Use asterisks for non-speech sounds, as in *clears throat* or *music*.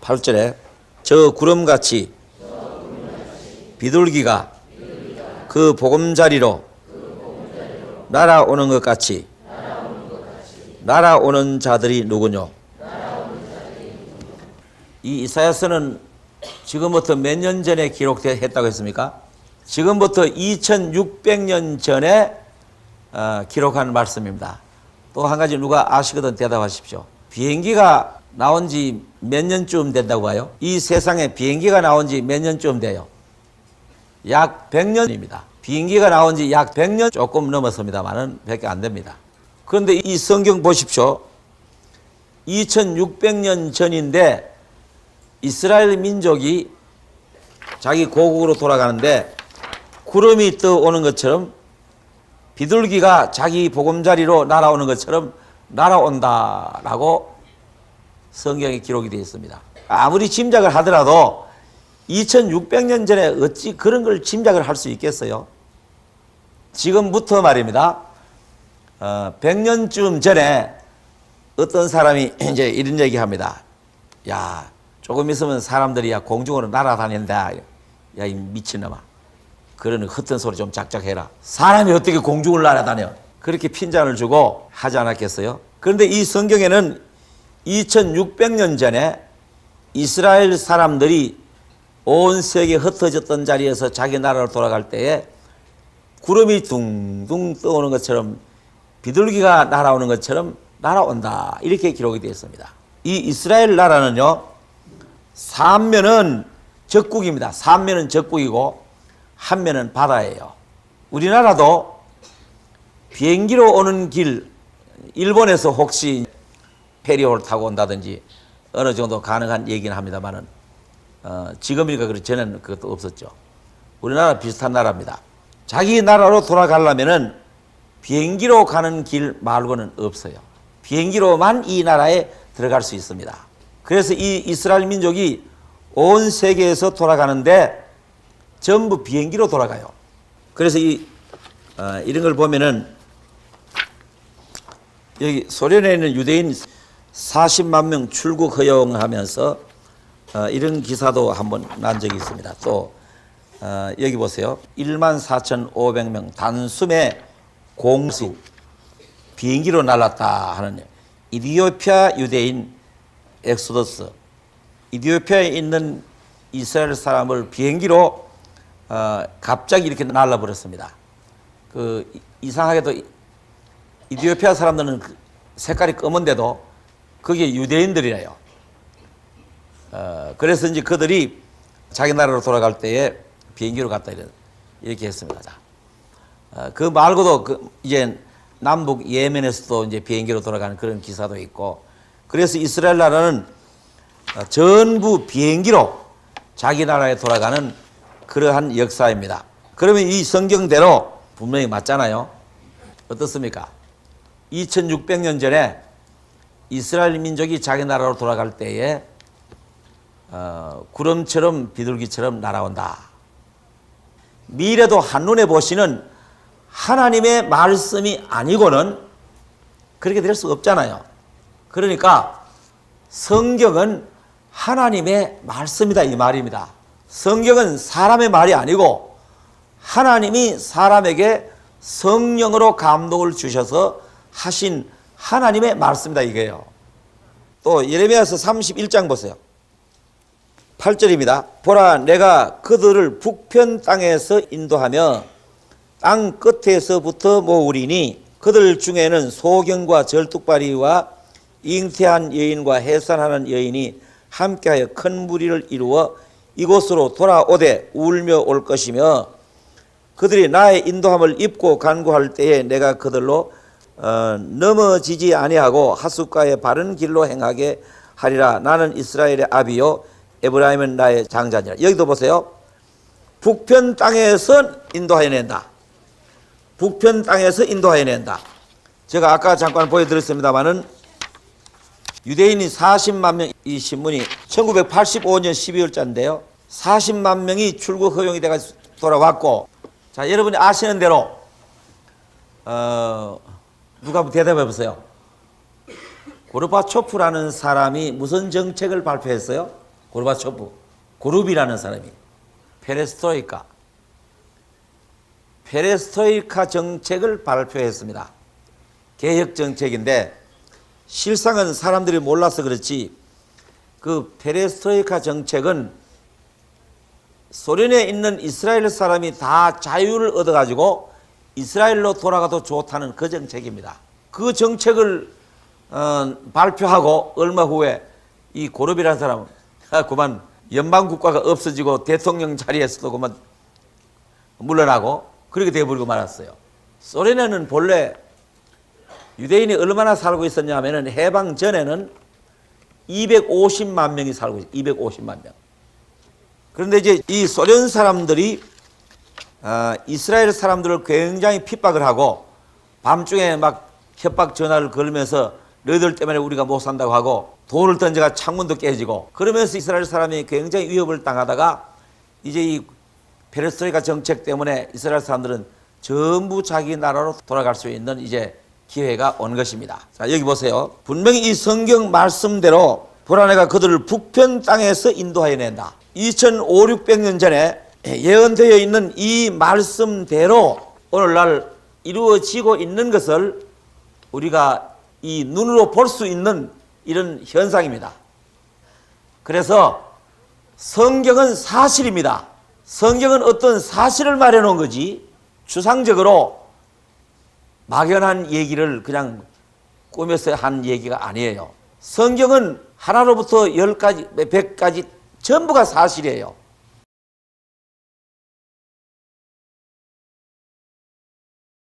8절에 저 구름같이 비둘기가 그 보금자리로 날아오는 것 같이 날아오는 자들이 누구뇨? 이 이사야서는 지금부터 몇 년 전에 기록했다고 했습니까? 지금부터 2600년 전에 어, 기록한 말씀입니다. 또 한 가지 누가 아시거든 대답하십시오. 비행기가 나온 지 몇 년쯤 된다고 봐요? 이 세상에 비행기가 나온 지 몇 년쯤 돼요? 약 100년입니다. 비행기가 나온 지 약 100년 조금 넘었습니다만은 100개 안 됩니다. 그런데 이 성경 보십시오. 2600년 전인데 이스라엘 민족이 자기 고국으로 돌아가는데 구름이 떠오는 것처럼 비둘기가 자기 보금자리로 날아오는 것처럼 날아온다라고 성경에 기록이 되어 있습니다. 아무리 짐작을 하더라도 2600년 전에 어찌 그런 걸 짐작을 할 수 있겠어요? 지금부터 말입니다. 어, 100년쯤 전에 어떤 사람이 *clears throat* 이제 이런 얘기 합니다. 야, 조금 있으면 사람들이 야, 공중으로 날아다닌다. 야, 이 미친놈아. 그러는 헛된 소리 좀 작작해라. 사람이 어떻게 공중을 날아다녀? 그렇게 핀잔을 주고 하지 않았겠어요? 그런데 이 성경에는 2600년 전에 이스라엘 사람들이 온 세계 흩어졌던 자리에서 자기 나라로 돌아갈 때에 구름이 둥둥 떠오는 것처럼 비둘기가 날아오는 것처럼 날아온다. 이렇게 기록이 되어 있습니다. 이 이스라엘 나라는요, 삼면은 적국입니다. 삼면은 적국이고, 한 면은 바다예요. 우리나라도 비행기로 오는 길, 일본에서 혹시 페리오를 타고 온다든지 어느 정도 가능한 얘기는 합니다만은, 어, 지금이니까 그렇지 전에는 그것도 없었죠. 우리나라 비슷한 나라입니다. 자기 나라로 돌아가려면은 비행기로 가는 길 말고는 없어요. 비행기로만 이 나라에 들어갈 수 있습니다. 그래서 이 이스라엘 민족이 온 세계에서 돌아가는데 전부 비행기로 돌아가요. 그래서 이 어, 이런 걸 보면은 여기 소련에 있는 유대인 40만 명 출국 허용하면서 어, 이런 기사도 한번 난 적이 있습니다. 또 어, 여기 보세요. 1만 4,500명 단숨에 공수 비행기로 날랐다 하는 이디오피아 유대인 엑소더스 이디오피아에 있는 이스라엘 사람을 비행기로 어, 갑자기 이렇게 날라버렸습니다. 그 이- 이상하게도 이- 이디오피아 사람들은 그 색깔이 검은데도 그게 유대인들이래요. 어, 그래서 이제 그들이 자기 나라로 돌아갈 때에 비행기로 갔다 이래- 이렇게 했습니다. 자, 어, 그 말고도 그 이제 남북 예멘에서도 이제 비행기로 돌아가는 그런 기사도 있고 그래서 이스라엘 나라는 어, 전부 비행기로 자기 나라에 돌아가는 그러한 역사입니다. 그러면 이 성경대로 분명히 맞잖아요. 어떻습니까? 2600년 전에 이스라엘 민족이 자기 나라로 돌아갈 때에 어, 구름처럼 비둘기처럼 날아온다. 미래도 한눈에 보시는 하나님의 말씀이 아니고는 그렇게 될 수 없잖아요. 그러니까 성경은 하나님의 말씀이다 이 말입니다. 성경은 사람의 말이 아니고 하나님이 사람에게 성령으로 감동을 주셔서 하신 하나님의 말씀이다 이게요. 또 예레미야서 31장 보세요. 8절입니다. 보라 내가 그들을 북편 땅에서 인도하며 땅 끝에서부터 모으리니 그들 중에는 소경과 절뚝발이와 잉태한 여인과 해산하는 여인이 함께하여 큰 무리를 이루어 이곳으로 돌아오되 울며 올 것이며 그들이 나의 인도함을 입고 간구할 때에 내가 그들로 어, 넘어지지 아니하고 하숫가의 바른 길로 행하게 하리라. 나는 이스라엘의 아비요 에브라임은 나의 장자니라. 여기도 보세요. 북편 땅에서 인도하여 낸다. 북편 땅에서 인도하여 낸다. 제가 아까 잠깐 보여드렸습니다마는 유대인이 40만 명 이 신문이 1985년 12월자인데요. 40만 명이 출국 허용이 돼가 돌아왔고 자 여러분이 아시는 대로 어, 누가 대답해 보세요. 고르바초프라는 사람이 무슨 정책을 발표했어요? 고르바초프, 고룹이라는 사람이 페레스트로이카, 페레스트로이카 정책을 발표했습니다. 개혁 정책인데 실상은 사람들이 몰라서 그렇지 그 페레스트로이카 정책은 소련에 있는 이스라엘 사람이 다 자유를 얻어가지고 이스라엘로 돌아가도 좋다는 그 정책입니다. 그 정책을 어, 발표하고 얼마 후에 이 고르비라는 사람은 아, 그만 연방 국가가 없어지고 대통령 자리에서도 그만 물러나고 그렇게 되어버리고 말았어요. 소련에는 본래 유대인이 얼마나 살고 있었냐 하면은 해방 전에는 250만 명이 살고 있어요. 250만 명. 그런데 이제 이 소련 사람들이 아, 이스라엘 사람들을 굉장히 핍박을 하고 밤중에 막 협박 전화를 걸면서 너희들 때문에 우리가 못 산다고 하고 돌을 던져가 창문도 깨지고 그러면서 이스라엘 사람이 굉장히 위협을 당하다가 이제 이 페레스트로이카 정책 때문에 이스라엘 사람들은 전부 자기 나라로 돌아갈 수 있는 이제 기회가 온 것입니다. 자, 여기 보세요. 분명히 이 성경 말씀대로 불안해가 그들을 북편 땅에서 인도하여 낸다. 2005, 600년 전에 예언되어 있는 이 말씀대로 오늘날 이루어지고 있는 것을 우리가 이 눈으로 볼 수 있는 이런 현상입니다. 그래서 성경은 사실입니다. 성경은 어떤 사실을 말해 놓은 거지 추상적으로 막연한 얘기를 그냥 꾸며서 한 얘기가 아니에요. 성경은 하나로부터 열 가지, 백 가지 전부가 사실이에요.